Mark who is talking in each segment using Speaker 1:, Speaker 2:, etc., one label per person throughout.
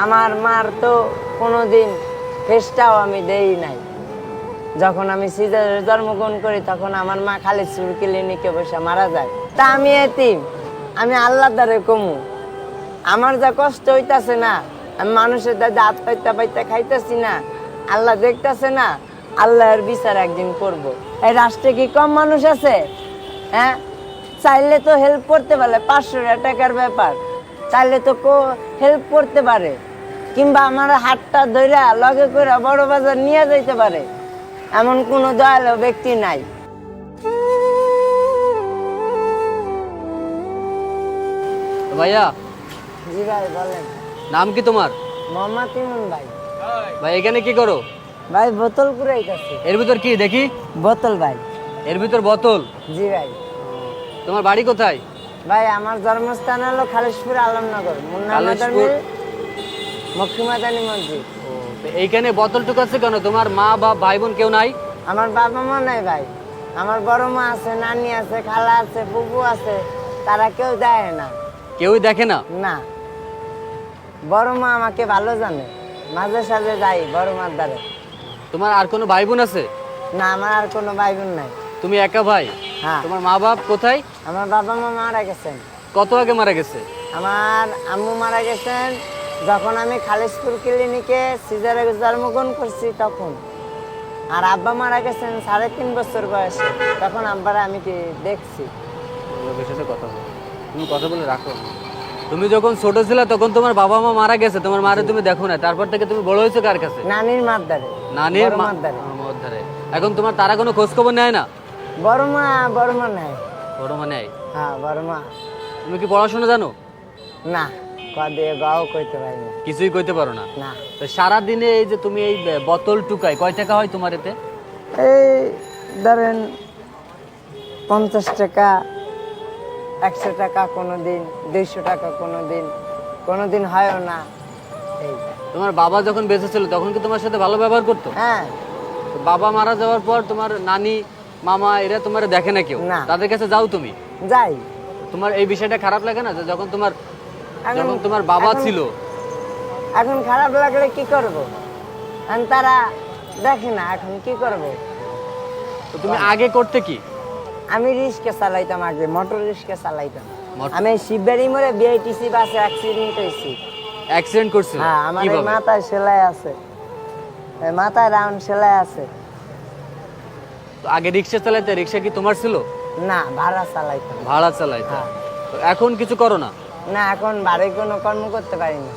Speaker 1: আমার মার তো কোনোদিন ফেসটাও আমি দেই নাই। যখন আমি সিজারে জন্মগ্রহণ করি, তখন আমার মা খালি সুর ক্লিনিকে বসে মারা যায়। তা আমি এতিম, আমি আল্লাহ দ্বারে কমু। আমার যা কষ্ট হইতাছে না, আমি মানুষের দাদা হাত পাইতে পাইতে খাইতেছি না, আল্লাহ দেখতাছে না, আল্লাহর বিচার একদিন করব। এই রাষ্ট্রে কি কম মানুষ আছে? হ্যাঁ? চাইলে তো হেল্প করতে পারলে, পাঁচশো টাকার ব্যাপার। চাইলে তো কো হেল্প করতে পারে। কিংবা আমার হাতটা ধইরা লগে করে বড় বাজার নিয়ে যাইতে পারে। এমন কোনো দয়ালু ব্যক্তি নাই।
Speaker 2: ভাইয়া
Speaker 1: জি ভাই বলেন।
Speaker 2: নাম কি তোমার?
Speaker 1: মোহাম্মদ ইমন ভাই।
Speaker 2: ভাই এখানে কি করো?
Speaker 1: ভাই বোতল কুড়াইতেছে
Speaker 2: এর ভিতর কি দেখি?
Speaker 1: বোতল ভাই।
Speaker 2: এর ভিতর বোতল?
Speaker 1: জি ভাই।
Speaker 2: তোমার বাড়ি কোথায়?
Speaker 1: ভাই আমার জন্মস্থান হলো খালিশপুর আলমনগর মুন্না
Speaker 2: খালিশপুর?
Speaker 1: মক্ষিমাদানি মসজিদ
Speaker 2: এইখানে বোতল টুকাচ্ছে কেন? তোমার মা বা ভাই বোন কেউ নাই?
Speaker 1: আমার বাবা মা নাই ভাই। আমার বড় মা আছে নানি আছে খালা আছে বুবু আছে তারা কেউ দেয় না।
Speaker 2: কেউই দেখে না?
Speaker 1: না। বড় মা আমাকে ভালো জানে। মাঝে সাঝে যাই বড় মার দ্বারে।
Speaker 2: তোমার আর কোনো ভাই বোন আছে?
Speaker 1: না আমার আর কোনো ভাই বোন নাই।
Speaker 2: তুমি একা ভাই?
Speaker 1: হ্যাঁ।
Speaker 2: তোমার মা বাপ কোথায়?
Speaker 1: আমার বাবা মা মারা গেছেন।
Speaker 2: কত আগে মারা গেছে?
Speaker 1: আমার আম্মু মারা গেছেন। যখন আমি খালিশপুর ক্লিনিকে সিজারে জন্মগ্রহণ করছি তখন। আর আব্বা মারা গেছেন সাড়ে তিন বছর বয়সে। তখন আব্বারা আমি কি দেখছি?
Speaker 2: লোকের সাথে কথা বলো। তুমি কথা বলে রাখো। তুমি যখন ছোট ছিলে তখন তোমার বাবা মা মারা গেছে। তোমার মারে তুমি দেখো না তারপর থেকে তুমি বড় হয়েছো কার কাছে?
Speaker 1: নানির মাদ্দারে
Speaker 2: নানির
Speaker 1: মাদ্দারে
Speaker 2: ধারে। এখন তোমার তারা কোনো খোঁজ খবর নেয় না?
Speaker 1: বড় মা বড় মা নাই?
Speaker 2: বড় মা নেয়
Speaker 1: হ্যাঁ বড় মা
Speaker 2: তুমি কি পড়াশোনা জানো?
Speaker 1: না কদে গাও কইতে পারি না।
Speaker 2: কিছুই কইতে পারো না?
Speaker 1: না।
Speaker 2: তো সারা দিনে এই যে তুমি এই বোতল টুকাই কয় টাকা হয় তোমার এতে?
Speaker 1: এই ধরেন পঞ্চাশ টাকা একশো টাকা কোনো দিন দুইশো টাকা কোনো দিন কোনো দিন হয়ও না। এই
Speaker 2: তোমার বাবা যখন বেঁচে ছিল তখন কি তোমার সাথে ভালো ব্যবহার করতো?
Speaker 1: হ্যাঁ।
Speaker 2: বাবা মারা যাওয়ার পর তোমার নানি মামা এরা তোমার দেখে না কেউ। তাদের কাছে যাও তুমি।
Speaker 1: যাই।
Speaker 2: তোমার এই বিষয়টা খারাপ লাগে না? যে যখন তোমার যখন তোমার বাবা ছিল।
Speaker 1: এখন খারাপ লাগলে কি করব? এখন তারা দেখে না এখন কি করব?
Speaker 2: তো তুমি আগে করতে কি?
Speaker 1: আমি রিক্সা চালাইতাম আগে মোটর রিক্সা চালাইতাম। আমি শিববাড়ি মোড়ে বিআইটিসি বাসে অ্যাক্সিডেন্ট হয়েছি।
Speaker 2: অ্যাক্সিডেন্ট করছিল
Speaker 1: হ্যাঁ আমার মাথায় সেলাই আছে। এই মাথায় রাউন্ড সেলাই আছে।
Speaker 2: আগে রিক্সা চালাইতে রিক্সা কি তোমার ছিল?
Speaker 1: না ভাড়া চালাইতাম।
Speaker 2: ভাড়া চালাইতে?
Speaker 1: হ্যাঁ।
Speaker 2: তো এখন কিছু করো না?
Speaker 1: না এখন বাড়ি কোনো কর্ম করতে পারি না।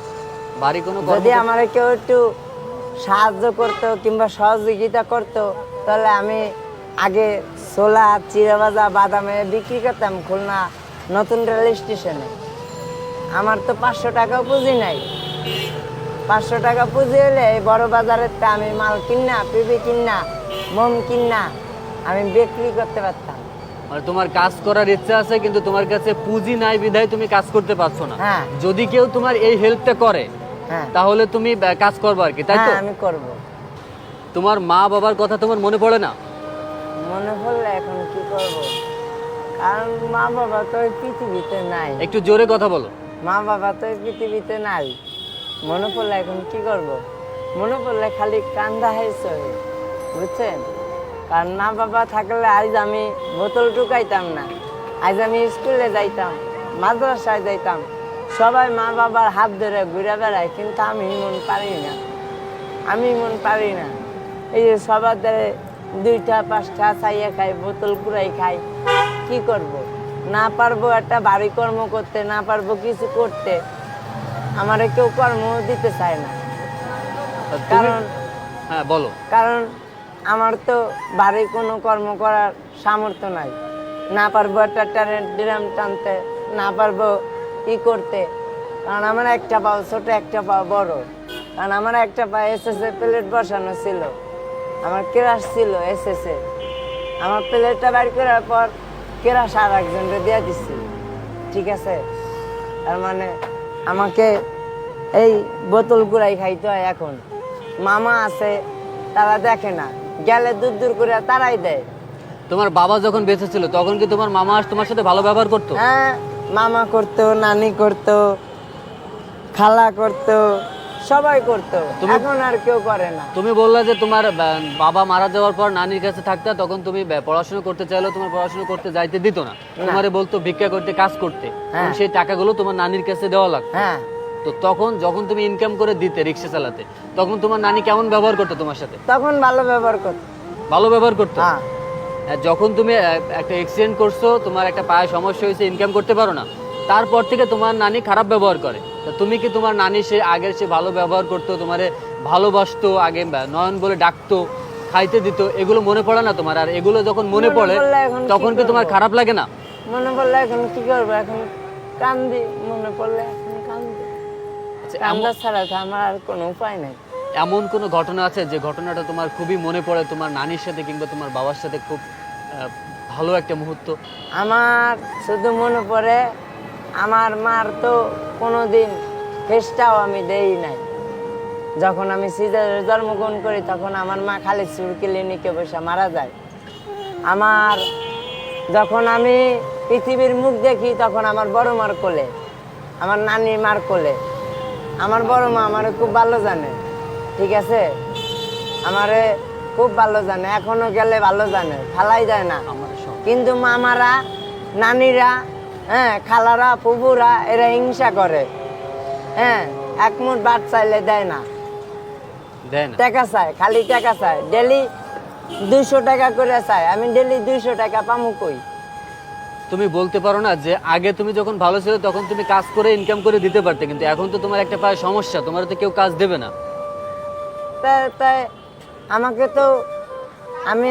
Speaker 2: বাড়ি কোনো
Speaker 1: যদি আমার কেউ একটু সাহায্য করতো কিংবা সহযোগিতা করতো তাহলে আমি আগে ছোলা চিরাবাজা বাদামে বিক্রি করতাম খুলনা নতুন রেল স্টেশনে। আমার তো পাঁচশো টাকা পুঁজি নাই। পাঁচশো টাকা পুঁজি হলে এই বড় বাজারের তা আমি মাল কিনা পিবি কিনা মোম কিনা আমি বিক্রি করতে পারতাম।
Speaker 2: মানে তোমার কাজ করার ইচ্ছা আছে কিন্তু তোমার কাছে পুঁজি নাই বিধায় তুমি কাজ করতে পারছ না।
Speaker 1: হ্যাঁ।
Speaker 2: যদি কেউ তোমার এই হেল্পটা করে
Speaker 1: হ্যাঁ।
Speaker 2: তাহলে তুমি আহ, কাজ করবে আর কি তাই তো?
Speaker 1: হ্যাঁ আমি করব।
Speaker 2: তোমার মা বাবার কথা তোমার মনে পড়ে না?
Speaker 1: মনে পড়লে এখন কি করব? কারণ মা বাবা তো এই পৃথিবীতে নাই।
Speaker 2: একটু জোরে কথা বলো।
Speaker 1: মা বাবা তো এই পৃথিবীতে নাই। মনে পড়লে এখন কি করব? মনে পড়লে খালি কান্দা হয়েছে। বুঝছেন? কারণ মা বাবা থাকলে আজ আমি বোতল ঢুকাইতাম না। আজ আমি স্কুলে যাইতাম মাদ্রাসায় যাইতাম। সবাই মা বাবার হাত ধরে ঘুরে বেড়ায় কিন্তু আমি মন পারি না। আমি মন পারি না। এই যে সবার দ্বারে দুইটা পাঁচটা চাইয়া খাই বোতল কুড়াই খাই কি করব। না পারব একটা বাড়ি কর্ম করতে না পারব কিছু করতে। আমারে কেউ কর্ম দিতে চায় না। কারণ
Speaker 2: হ্যাঁ বলো।
Speaker 1: কারণ আমার তো বাড়ি কোনো কর্ম করার সামর্থ্য নাই। না পারব একটা ট্যালেন্ট ড্রাম টানতে, না পারব ই করতে। কারণ আমার একটা পাও ছোট, একটা পাও বড়। কারণ আমার একটা পা এসএসএ প্লেট বসানো ছিল। আমার কেরাস ছিল এসএসএ আমার প্লেটটা বাড়ি করার পর কেরাস আর একজনকে দিয়ে দিচ্ছি ঠিক আছে? তার মানে আমাকে এই বোতল গুড়াই খাইতে হয় এখন। মামা আছে, তারা দেখে না। গেলে দূর দূর করে তারাই দেয়।
Speaker 2: তোমার বাবা যখন বেঁচে ছিল তখন কি তোমার মামা আস তোমার সাথে ভালো ব্যবহার করতো?
Speaker 1: হ্যাঁ মামা করতো নানি করতো খালা করতো সবাই করতো।
Speaker 2: তুমি-
Speaker 1: এখন আর কেউ করে না।
Speaker 2: তুমি বললে যে তোমার বাবা মারা যাওয়ার পর নানির কাছে থাকতে তখন তুমি পড়াশোনা করতে চাইলেও তোমার পড়াশোনা করতে যাইতে দিত না। তোমারে বলতো ভিক্ষা করতে কাজ করতে।
Speaker 1: হ্যাঁ।
Speaker 2: সেই টাকাগুলো তোমার নানির কাছে দেওয়া লাগতো।
Speaker 1: হ্যাঁ।
Speaker 2: তো তখন যখন তুমি ইনকাম করে দিতে রিক্সা চালাতে তখন তোমার নানি কেমন ব্যবহার করতো তোমার সাথে?
Speaker 1: তখন ভালো ব্যবহার করতো।
Speaker 2: ভালো ব্যবহার করতো?
Speaker 1: হ্যাঁ।
Speaker 2: যখন তুমি একটা অ্যাক্সিডেন্ট করছ তোমার একটা পায়ে সমস্যা হয়েছে ইনকাম করতে পারো না তারপর থেকে তোমার নানি খারাপ ব্যবহার করে। তা তুমি কি তোমার নানি সে আগের সে ভালো ব্যবহার করতো তোমারে ভালোবাসতো আগে নয়ন বলে ডাকতো খাইতে দিত এগুলো মনে পড়ে না তোমার? আর এগুলো যখন মনে পড়ে তখন কি তোমার খারাপ লাগে না?
Speaker 1: মনে পড়লে এখন কি করব? এখন কান্দি মনে পড়লে। কান্দা
Speaker 2: এমন-
Speaker 1: ছাড়া আমার আর কোনো উপায় নেই।
Speaker 2: এমন কোনো ঘটনা আছে যে ঘটনাটা তোমার খুবই মনে পড়ে তোমার নানির সাথে কিংবা তোমার বাবার সাথে খুব ভালো একটা মুহূর্ত?
Speaker 1: আমার শুধু মনে পড়ে আমার মার তো কোনোদিন ফেসটাও আমি দেই নাই। যখন আমি সিজারে জন্মগ্রহণ করি তখন আমার মা খালি চুর ক্লিনিকে বসে মারা যায়। আমার যখন আমি পৃথিবীর মুখ দেখি তখন আমার বড় মার কোলে আমার নানি মার কোলে। আমার বড় মা আমারে খুব ভালো জানে ঠিক আছে? আমারে খুব ভালো জানে এখনও গেলে ভালো জানে ফালাই যায় না।
Speaker 2: আমার
Speaker 1: কিন্তু মামারা নানিরা হ্যাঁ খালারা ফুবুরা এরা হিংসা করে হ্যাঁ এক মুঠ ভাত চাইলে দেয় না।
Speaker 2: দেয় না।
Speaker 1: টাকা চায় খালি টাকা চায়। ডেলি দুইশো টাকা করে চায়। আমি ডেলি দুইশো টাকা পামু কই?
Speaker 2: তুমি বলতে পারো না যে আগে তুমি যখন ভালো ছিল তখন তুমি কাজ করে ইনকাম করে দিতে পারতে, কিন্তু এখন তো তোমার একটা পায়ে সমস্যা, তোমার তো কেউ কাজ দেবে না।
Speaker 1: তাই তাই আমাকে তো আমি